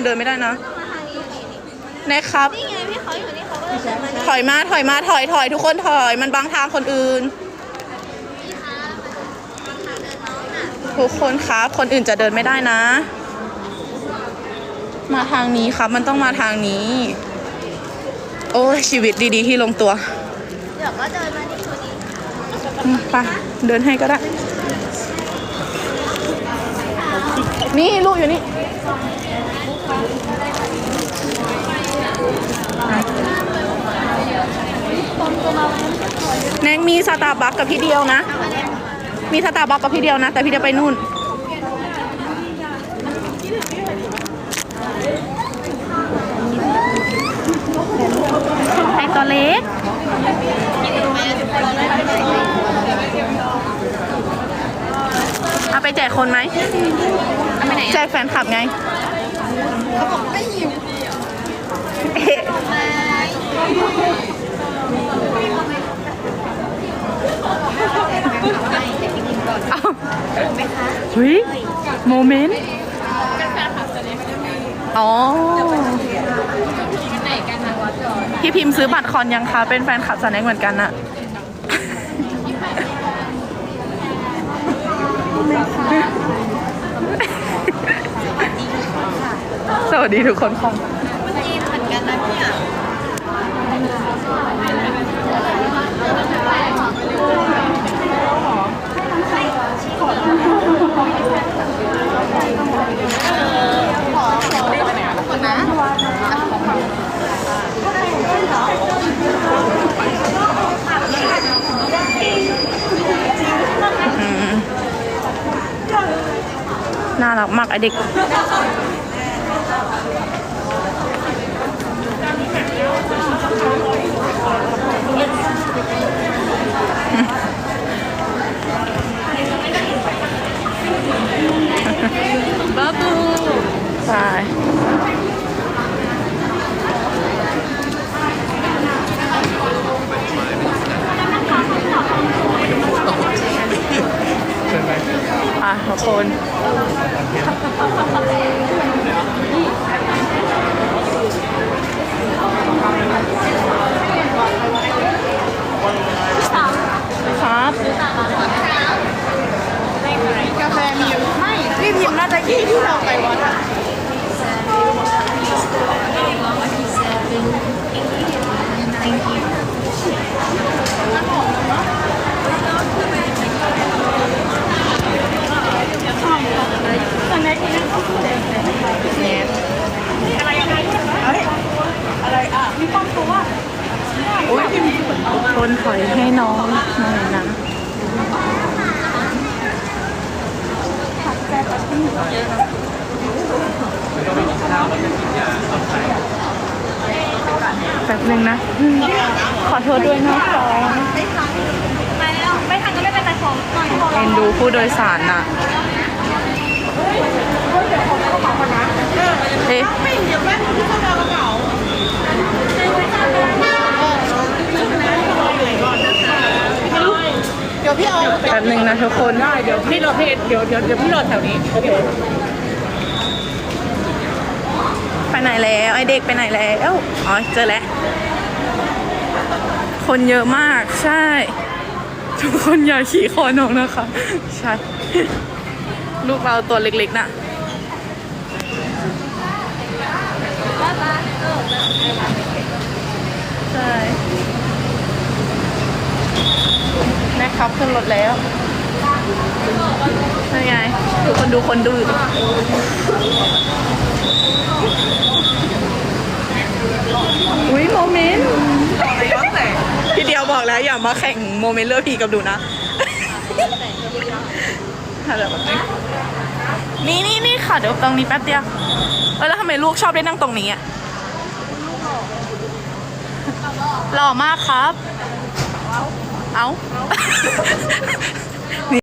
อื่นเดินไม่ได้นะมาทางนี้อยู่นี่นี่นะครับ นี่ไงพี่เขาอยู่นี่เขาก็เลยเดินมาถอยมาถอยมาถอยถอยทุกคนถอย มันบังทางคนอื่น ทุกคนครับ คนอื่นจะเดินไม่ได้นะ มาทางนี้ครับ มันต้องมาทางนี้ โอ้ยชีวิตดีๆ ที่ลงตัวเดี๋ยวก็เดินมาที่ตัวนี้อืมไปเดินให้ก็ได้ นี่ลูกอยู่นี่ แนงมีสตาร์บัคกับพี่เดียวนะ มีสตาร์บัคกับพี่เดียวนะ แต่พี่เดียวไปนู่นไอตัวเล็กเอาไปแจกคนไหมเอาไปไหนแจกแฟนคลับไงเขาบอกไม่หิว เฮ้ยโมเมนต์อ๋อพี่พิมพ์ซื้อบัตรคอนยังคะเป็นแฟนคลับสแน็คเหมือนกันอะสวัสดีทุกคนค่ะจีนเหมือนกันนะเนี่ย น่ารักมากไอเด็กบ้าบูใช่อะทุกคนครับ กาแฟมีอยู่ไม่พี่พิมพ์น่าจะยี่ที่เราไปวัดอะ อุ้ยคนถ อยให้น้องหน่อยนะแป๊บนึงนะ ขอโทษด้วยนะคะไปแล้วไม่ทันก็ไม่เป็นไรของหน่อยของเอ็นดูผู้โดยสารน่ะเอ๊ะ ดี๋ยวพี่เอาแป๊บนึงนะทุกคนได้เดี๋ยวพี่รอเพจเดี๋ยวเดี๋ยวเดี๋ยวพี่รอแถวนี้โอเคไปไหนแล้วไอเด็กไปไหนแล้วอ๋อเจอแล้ว คนเยอะมากใช่ ทุกคนอย่าขี่คอน้องนะคะ ใช่ ลูกเราตัวเล็กๆน่ะใช่ แม่ครับขึ้นรถแล้วนี่ไงดูคนดูคนดูอุ้ยโมเมนต์พี่เดียวบอกแล้วอย่ามาแข่งโมเมนต์เลือกพีกับดูนะเดี๋ยวแป๊บนึงนี่นี่นี่ค่ะเดี๋ยวตรงนี้แป๊บเดียวเออแล้วทำไมลูกชอบได้นั่งตรงนี้อะหล่อมากครับ เอา